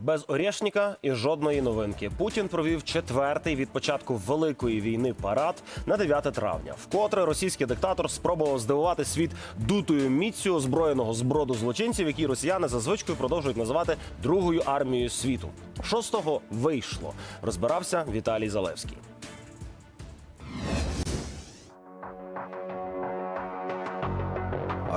Без Орєшніка і жодної новинки. Путін провів четвертий від початку великої війни парад на 9 травня. Вкотре російський диктатор спробував здивувати світ дутою міцю озброєного зброду злочинців, які росіяни за продовжують називати другою армією світу. Шостого вийшло? Розбирався Віталій Залевський.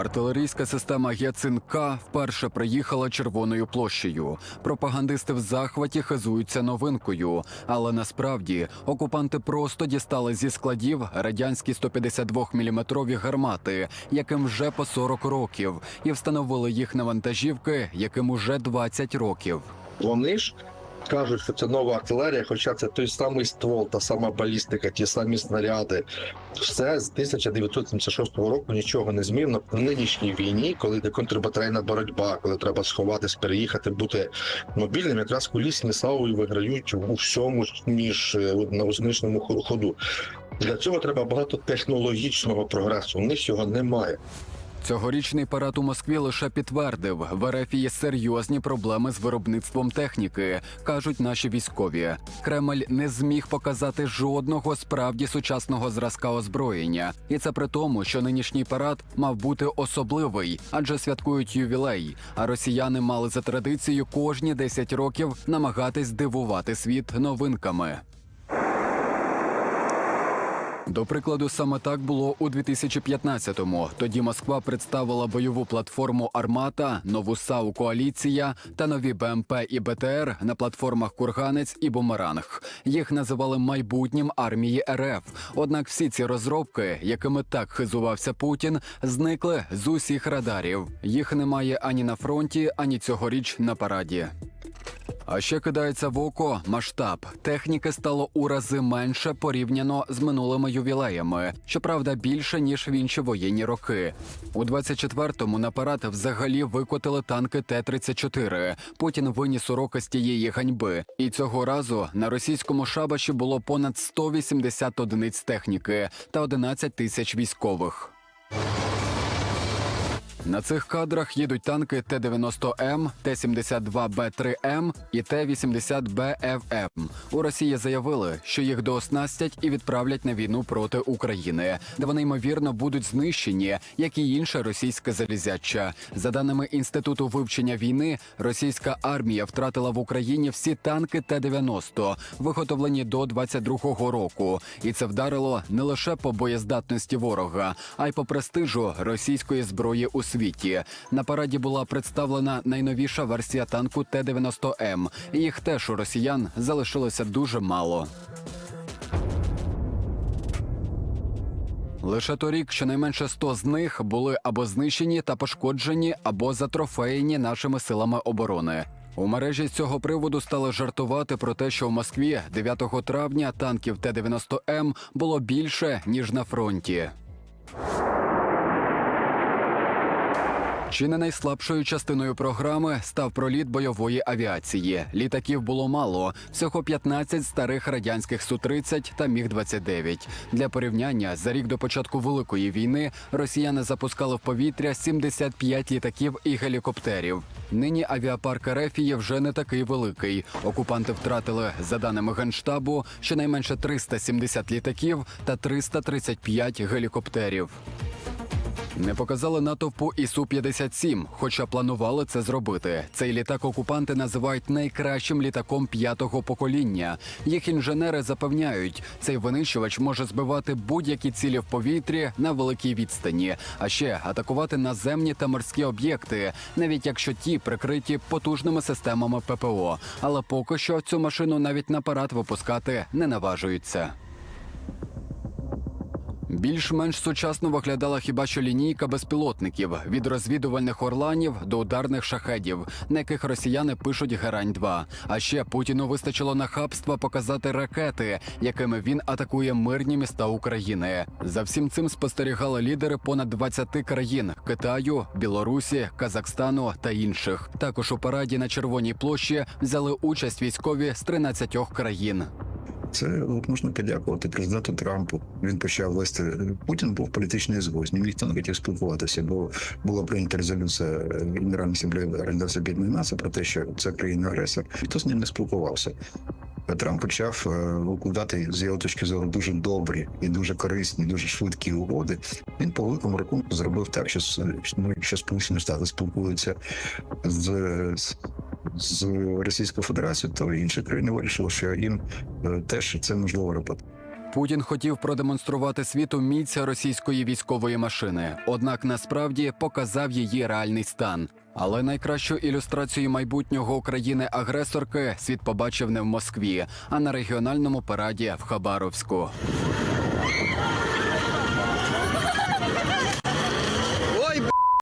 Артилерійська система Гіацин-К вперше приїхала червоною площею. Пропагандисти в захваті хизуються новинкою, але насправді окупанти просто дістали зі складів радянські 152-мм гармати, яким вже по 40 років, і встановили їх на вантажівки, яким уже 20 років. Вони ж кажуть, що це нова артилерія, хоча це той самий ствол, та сама балістика, ті самі снаряди. Все з 1976 року нічого не змінено. В нинішній війні, коли йде контрбатарейна боротьба, коли треба сховатись, переїхати, бути мобільним, якраз кулісні САУ виграють у всьому ніж е, на узничному ходу. Для цього треба багато технологічного прогресу. У них його немає. Цьогорічний парад у Москві лише підтвердив, в РФ є серйозні проблеми з виробництвом техніки, кажуть наші військові. Кремль не зміг показати жодного справді сучасного зразка озброєння, і це при тому, що нинішній парад мав бути особливий, адже святкують ювілей. А росіяни мали за традицію кожні 10 років намагатись дивувати світ новинками. До прикладу, саме так було у 2015-му. Тоді Москва представила бойову платформу Армата, нову САУ Коаліція та нові БМП і БТР на платформах Курганець і Бумеранг. Їх називали майбутнім армії РФ. Однак всі ці розробки, якими так хизувався Путін, зникли з усіх радарів. Їх немає ані на фронті, ані цьогоріч на параді. А ще кидається в око масштаб. Техніки стало у рази менше порівняно з минулими ювілеями. Щоправда, більше ніж в інші воєнні роки. У 24-му на парад взагалі викотили танки Т-34. Путін виніс уроки з тієї ганьби. І цього разу на російському шабаші було понад 180 одиниць техніки та 11 тисяч військових. На цих кадрах їдуть танки Т-90М, Т-72Б3М і Т-80БФМ. У Росії заявили, що їх дооснастять і відправлять на війну проти України, де вони ймовірно будуть знищені, як і інше російське залізяча. За даними інституту вивчення війни, російська армія втратила в Україні всі танки Т-90, виготовлені до 22-го року, і це вдарило не лише по боєздатності ворога, а й по престижу російської зброї у світі. На параді була представлена найновіша версія танку Т-90М. Їх теж у росіян залишилося дуже мало. Лише торік щонайменше 100 з них були або знищені та пошкоджені, або затрофеєні нашими силами оборони. У мережі з цього приводу стали жартувати про те, що в Москві 9 травня танків Т-90М було більше ніж на фронті. Чи не найслабшою частиною програми став проліт бойової авіації. Літаків було мало, всього 15 старих радянських Су-30 та Міг-29. Для порівняння за рік до початку великої війни росіяни запускали в повітря 75 літаків і гелікоптерів. Нині авіапарк Ерефії вже не такий великий. Окупанти втратили, за даними генштабу, щонайменше 370 літаків та 335 гелікоптерів. Не показали натовпу і Су-57, хоча планували це зробити. Цей літак окупанти називають найкращим літаком п'ятого покоління. Їх інженери запевняють, цей винищувач може збивати будь-які цілі в повітрі на великій відстані, а ще атакувати наземні та морські об'єкти, навіть якщо ті прикриті потужними системами ППО. Але поки що цю машину навіть на парад випускати не наважуються. Більш-менш сучасно виглядала хіба що лінійка безпілотників від розвідувальних орланів до ударних шахедів, на яких росіяни пишуть герань 2 А ще Путіну вистачило нахабства показати ракети, якими він атакує мирні міста України. За всім цим спостерігали лідери понад 20 країн Китаю, Білорусі, Казахстану та інших. Також у параді на Червоній площі взяли участь військові з 13 країн. Це можна подякувати президенту Трампу. Він почав вести. Путін був політичний згод, ніхто не хотів спілкуватися, бо була прийнята резолюція Генеральної асамблеї Організації Об'єднаних Націй про те, що це країна-агресор. Ніхто з ним не спілкувався. Трамп почав е, укладати з його точки зору дуже добрі і дуже корисні, дуже швидкі угоди. Він по великому рахунку зробив так, що ну, якщо Сполучені Штати спілкуються з, з, Російською Федерацією, то інші країни вирішили, що їм е, теж це можливо робити. Путін хотів продемонструвати світу міць російської військової машини, однак насправді показав її реальний стан. Але найкращу ілюстрацію майбутнього України-агресорки світ побачив не в Москві, а на регіональному параді в Хабаровську.